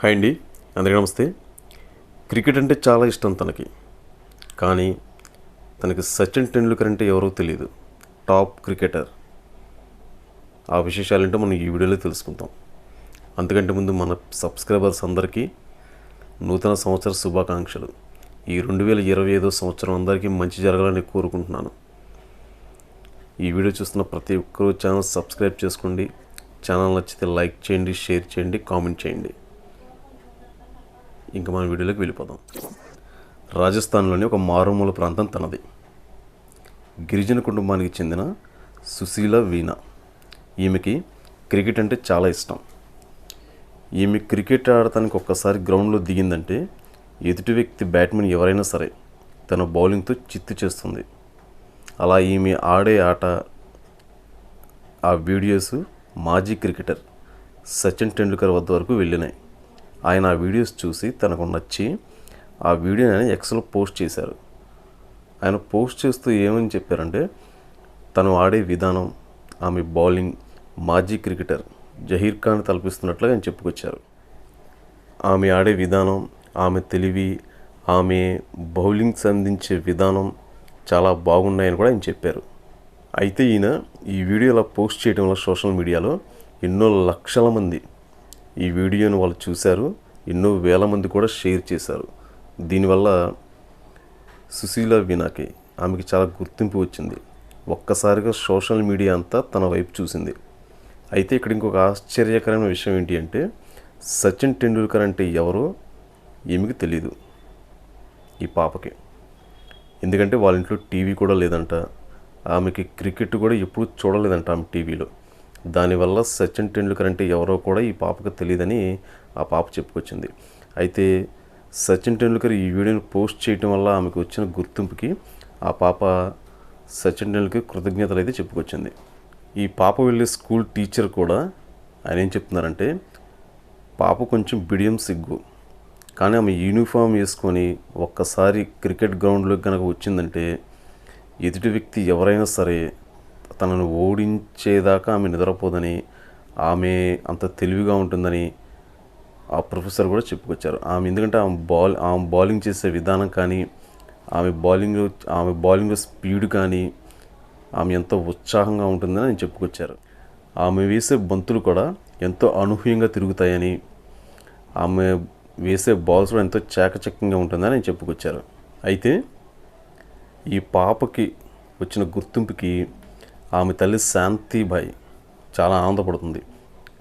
Hi అండి. అందరికీ నమస్తే. క్రికెట్ అంటే చాలా ఇష్టం తనకి. కానీ తనకి సచిన్ టెండూల్కర్ అంటే ఎవరో తెలియదు టాప్ క్రికెటర్. ఆ విశేషాలంటే మనం ఈ వీడియోలో తెలుసుకుందాం. అంతకంటే ముందు మన సబ్స్క్రైబర్స్ అందరికీ నూతన సంవత్సర శుభాకాంక్షలు. ఈ రెండు వేల ఇరవై ఐదో సంవత్సరం అందరికీ మంచి జరగాలని కోరుకుంటున్నాను. ఈ వీడియో చూస్తున్న ప్రతి ఒక్కరూ ఛానల్ సబ్స్క్రైబ్ చేసుకోండి. ఛానల్ నచ్చితే లైక్ చేయండి షేర్ చేయండి కామెంట్ చేయండి. ఇంకా మన వీడియోలోకి వెళ్ళిపోదాం. రాజస్థాన్లోని ఒక మారుమూల ప్రాంతం తనది. గిరిజన కుటుంబానికి చెందిన సుశీల వీణ. ఈమెకి క్రికెట్ అంటే చాలా ఇష్టం. ఈమె క్రికెట్ ఆడటానికి ఒక్కసారి గ్రౌండ్లో దిగిందంటే ఎదుటి వ్యక్తి బ్యాట్మెన్ ఎవరైనా సరే తన బౌలింగ్తో చిత్తు చేస్తుంది. అలా ఈమె ఆడే ఆట ఆ వీడియోస్ మాజీ క్రికెటర్ సచిన్ టెండూల్కర్ వద్ద వరకు వెళ్ళినాయి. ఆయన ఆ వీడియోస్ చూసి తనకు నచ్చి ఆ వీడియోని ఆయన ఎక్స్లో పోస్ట్ చేశారు. ఆయన పోస్ట్ చేస్తూ ఏమని చెప్పారంటే తను ఆడే విధానం ఆమె బౌలింగ్ మాజీ క్రికెటర్ జహీర్ ఖాన్ తలపిస్తున్నట్లుగా ఆయన చెప్పుకొచ్చారు. ఆమె ఆడే విధానం ఆమె తెలివి ఆమె బౌలింగ్స్ అందించే విధానం చాలా బాగున్నాయని కూడా ఆయన చెప్పారు. అయితే ఈయన ఈ వీడియో ఇలా పోస్ట్ చేయడం వల్ల సోషల్ మీడియాలో ఎన్నో లక్షల మంది ఈ వీడియోను వాళ్ళు చూశారు ఎన్నో వేల మంది కూడా షేర్ చేశారు. దీనివల్ల సుశీల వీణాకి ఆమెకి చాలా గుర్తింపు వచ్చింది. ఒక్కసారిగా సోషల్ మీడియా అంతా తన వైపు చూసింది. అయితే ఇక్కడ ఇంకొక ఆశ్చర్యకరమైన విషయం ఏంటి అంటే సచిన్ టెండూల్కర్ అంటే ఎవరో ఏమికి తెలీదు ఈ పాపకి. ఎందుకంటే వాళ్ళ ఇంట్లో టీవీ కూడా లేదంట. ఆమెకి క్రికెట్ కూడా ఎప్పుడు చూడలేదంట ఆమె టీవీలో. దానివల్ల సచిన్ టెండూల్కర్ అంటే ఎవరో కూడా ఈ పాపకు తెలియదని ఆ పాప చెప్పుకొచ్చింది. అయితే సచిన్ టెండూల్కర్ ఈ వీడియోని పోస్ట్ చేయటం వల్ల ఆమెకు వచ్చిన గుర్తింపుకి ఆ పాప సచిన్ టెండూల్కర్ కృతజ్ఞతలు అయితే చెప్పుకొచ్చింది. ఈ పాప వెళ్ళే స్కూల్ టీచర్ కూడా ఆయన ఏం చెప్తున్నారంటే పాప కొంచెం బిడియం సిగ్గు. కానీ ఆమె యూనిఫామ్ వేసుకొని ఒక్కసారి క్రికెట్ గ్రౌండ్లోకి కనుక వచ్చిందంటే ఎదుటి వ్యక్తి ఎవరైనా సరే తనను ఓడించేదాకా ఆమె నిద్రపోదని ఆమె అంత తెలివిగా ఉంటుందని ఆ ప్రొఫెసర్ కూడా చెప్పుకొచ్చారు. ఆమె ఎందుకంటే ఆమె బాల్ ఆమె బౌలింగ్ చేసే విధానం కానీ ఆమె బౌలింగ్ ఆమె బౌలింగ్ స్పీడ్ కానీ ఆమె ఎంతో ఉత్సాహంగా ఉంటుందని ఆయన చెప్పుకొచ్చారు. ఆమె వేసే బంతులు కూడా ఎంతో అనూహ్యంగా తిరుగుతాయని ఆమె వేసే బాల్స్ కూడా ఎంతో చాకచక్యంగా ఉంటుందని ఆయన చెప్పుకొచ్చారు. అయితే ఈ పాపకి వచ్చిన గుర్తింపుకి ఆమె తల్లి శాంతిబాయి చాలా ఆనందపడుతుంది.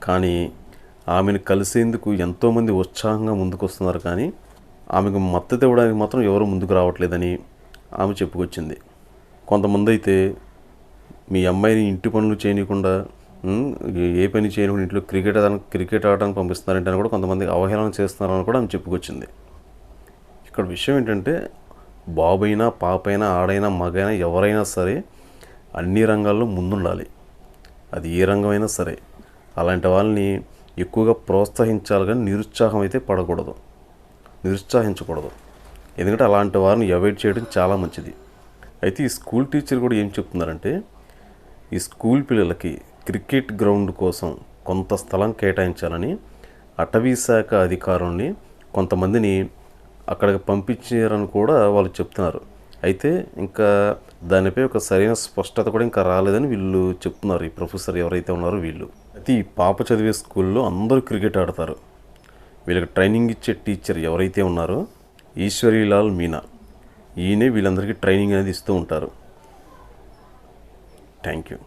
కానీ ఆమెను కలిసేందుకు ఎంతోమంది ఉత్సాహంగా ముందుకు వస్తున్నారు కానీ ఆమెకు మద్దతు ఇవ్వడానికి మాత్రం ఎవరు ముందుకు రావట్లేదని ఆమె చెప్పుకొచ్చింది. కొంతమంది అయితే మీ అమ్మాయిని ఇంటి పనులు చేయకుండా ఏ పని చేయకుండా ఇంట్లో క్రికెట్ ఆడడానికి క్రికెట్ ఆడడానికి పంపిస్తున్నారంటే అని కూడా కొంతమంది అవహేళన చేస్తున్నారని కూడా ఆమె చెప్పుకొచ్చింది. ఇక్కడ విషయం ఏంటంటే బాబైనా పాపైనా ఆడైనా మగైనా ఎవరైనా సరే అన్ని రంగాల్లో ముందుండాలి. అది ఏ రంగమైనా సరే. అలాంటి వాళ్ళని ఎక్కువగా ప్రోత్సహించాలి కానీ నిరుత్సాహం అయితే పడకూడదు. నిరుత్సాహించకూడదు. ఎందుకంటే అలాంటి వారిని అవాయిడ్ చేయడం చాలా మంచిది. అయితే ఈ స్కూల్ టీచర్ కూడా ఏం చెప్తున్నారంటే ఈ స్కూల్ పిల్లలకి క్రికెట్ గ్రౌండ్ కోసం కొంత స్థలం కేటాయించాలని అటవీ శాఖ అధికారుల్ని కొంతమందిని అక్కడికి పంపించారని కూడా వాళ్ళు చెప్తున్నారు. అయితే ఇంకా దానిపై ఒక సరైన స్పష్టత కూడా ఇంకా రాలేదని వీళ్ళు చెప్తున్నారు. ఈ ప్రొఫెసర్ ఎవరైతే ఉన్నారో వీళ్ళు. అయితే ఈ పాప చదివే స్కూల్లో అందరూ క్రికెట్ ఆడతారు. వీళ్ళకి ట్రైనింగ్ ఇచ్చే టీచర్ ఎవరైతే ఉన్నారో ఈశ్వరీలాల్ మీనా. ఈయనే వీళ్ళందరికీ ట్రైనింగ్ అనేది ఇస్తూ ఉంటారు. Thank you.